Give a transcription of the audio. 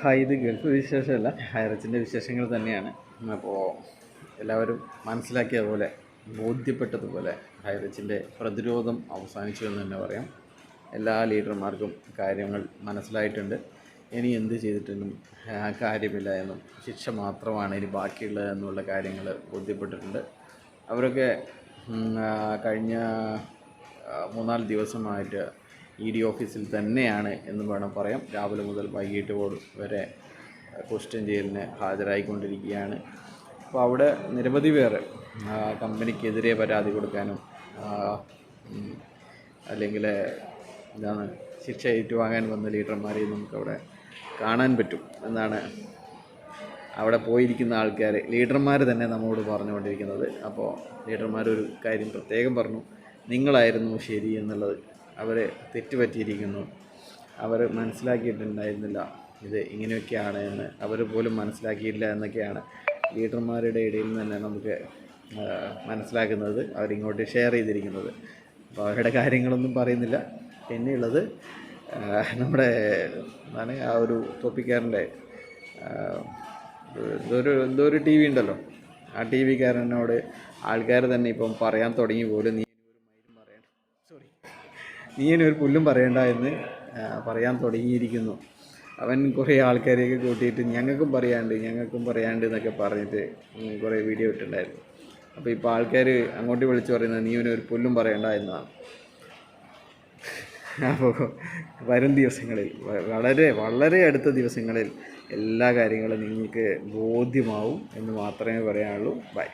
Hi ഇത് Gulf വിശേഷമല്ല ഹൈറച്ചിന്റെ വിശേഷങ്ങൾ തന്നെയാണ്. അപ്പോൾ എല്ലാവരും മനസ്സിലാക്കിയ പോലെ ബോധ്യപ്പെട്ടതുപോലെ ഹൈറച്ചിന്റെ പ്രതിരോധം അവസാനിച്ചു എന്ന് തന്നെ പറയാം. എല്ലാ ലീഡർമാർക്കും കാര്യങ്ങൾ മനസ്സിലായിട്ടുണ്ട്. ഇനി എന്ത് ചെയ്തിട്ടും കാര്യമില്ല എന്നും ശിക്ഷ മാത്രമാണ് ഇനി ബാക്കിയുള്ളത് എന്നുള്ള കാര്യങ്ങൾ ബോധ്യപ്പെട്ടിട്ടുണ്ട്. അവരൊക്കെ കഴിഞ്ഞ മൂന്നാൽ ദിവസമായിട്ട് ഇ ഡി ഓഫീസിൽ തന്നെയാണ് എന്ന് വേണം പറയാം. രാവിലെ മുതൽ വൈകിട്ട് വരെ ക്വസ്റ്റ്യൻ ചെയ്യലിന് ഹാജരായിക്കൊണ്ടിരിക്കുകയാണ്. അപ്പോൾ അവിടെ നിരവധി പേർ കമ്പനിക്കെതിരെ പരാതി കൊടുക്കാനും അല്ലെങ്കിൽ എന്താണ് ശിക്ഷ ഏറ്റുവാങ്ങാൻ വന്ന ലീഡർമാരെയും നമുക്കവിടെ കാണാൻ പറ്റും എന്നാണ് അവിടെ പോയിരിക്കുന്ന ആൾക്കാർ. ലീഡർമാർ തന്നെ നമ്മോട് പറഞ്ഞുകൊണ്ടിരിക്കുന്നത്. അപ്പോൾ ലീഡർമാരൊരു കാര്യം പ്രത്യേകം പറഞ്ഞു. നിങ്ങളായിരുന്നു ശരി എന്നുള്ളത് അവർ തെറ്റുപറ്റിയിരിക്കുന്നു. അവർ മനസ്സിലാക്കിയിട്ടുണ്ടായിരുന്നില്ല ഇത് ഇങ്ങനെയൊക്കെയാണ് എന്ന്. അവർ പോലും മനസ്സിലാക്കിയില്ല എന്നൊക്കെയാണ് ലീഡർമാരുടെ ഇടയിൽ തന്നെ നമുക്ക് മനസ്സിലാക്കുന്നത് അവരിങ്ങോട്ട് ഷെയർ ചെയ്തിരിക്കുന്നത്. അപ്പോൾ അവരുടെ കാര്യങ്ങളൊന്നും പറയുന്നില്ല. പിന്നെയുള്ളത് നമ്മുടെ എന്താണ് ആ ഒരു തൊപ്പിക്കാരന്റെ ഇതൊരു എന്തോ ഒരു ടി വി ഉണ്ടല്ലോ. ആ ടി വിക്കാരനോട് ആൾക്കാർ തന്നെ ഇപ്പം പറയാൻ തുടങ്ങി പോലും നീ ഒരു സോറി നീ ഇനി ഒരു പുല്ലും പറയണ്ട എന്ന് പറയാൻ തുടങ്ങിയിരിക്കുന്നു. അവൻ കുറേ ആൾക്കാരെയൊക്കെ കൂട്ടിയിട്ട് ഞങ്ങൾക്കും പറയാണ്ട് ഞങ്ങൾക്കും പറയാണ്ട് എന്നൊക്കെ പറഞ്ഞിട്ട് കുറേ വീഡിയോ ഇട്ടിട്ടുണ്ടായിരുന്നു. അപ്പോൾ ഇപ്പോൾ ആൾക്കാർ അങ്ങോട്ട് വിളിച്ച് പറയുന്നത് നീ ഒരു പുല്ലും പറയണ്ട എന്നാണ്. അപ്പോൾ വരും ദിവസങ്ങളിൽ വളരെ വളരെ അടുത്ത ദിവസങ്ങളിൽ എല്ലാ കാര്യങ്ങളും നിങ്ങൾക്ക് ബോധ്യമാവും എന്ന് മാത്രമേ പറയാനുള്ളൂ. ബൈ